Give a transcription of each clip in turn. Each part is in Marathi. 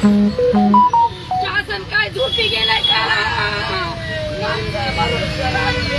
शासन काय झोपी गेलाय का माणसं भरोसा राहते.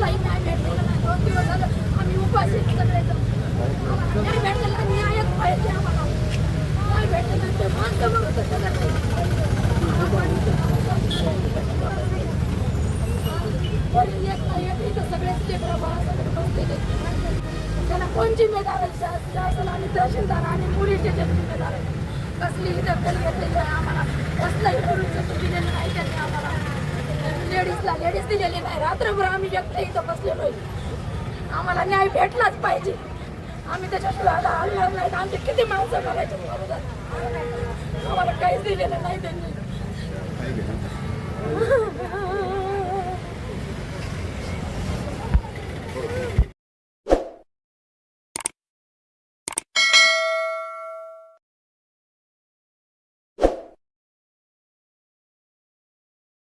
कसलाही न्याय भेटलेला नाही दोन दिवस झालं आम्ही उपास आहे न्याय भेटलेला न्यायच पाहिजे आम्हाला न्याय भेटलेला ते माणसं कोणी येत नाही, येत इथं सगळेच लेकरं बाळं त्याला कोण जिम्मेदार आहे शासन आणि तहसीलदार आणि पोलीसचे जे जिम्मेदार आहे कसली दखल घेतलेली आहे आम्हाला कसलाही करून दिलेलं नाही त्यांनी आम्हाला. लेडीजला लेडीज दिलेली नाही. रात्रभर आम्ही व्यक्त इथं बसलेलो आहे. आम्हाला न्याय भेटलाच पाहिजे. आम्ही त्याच्याशिवाय आता हलणार नाही. आमचे किती माणसं करायचे आम्हाला काहीच दिलेलं नाही त्यांनी.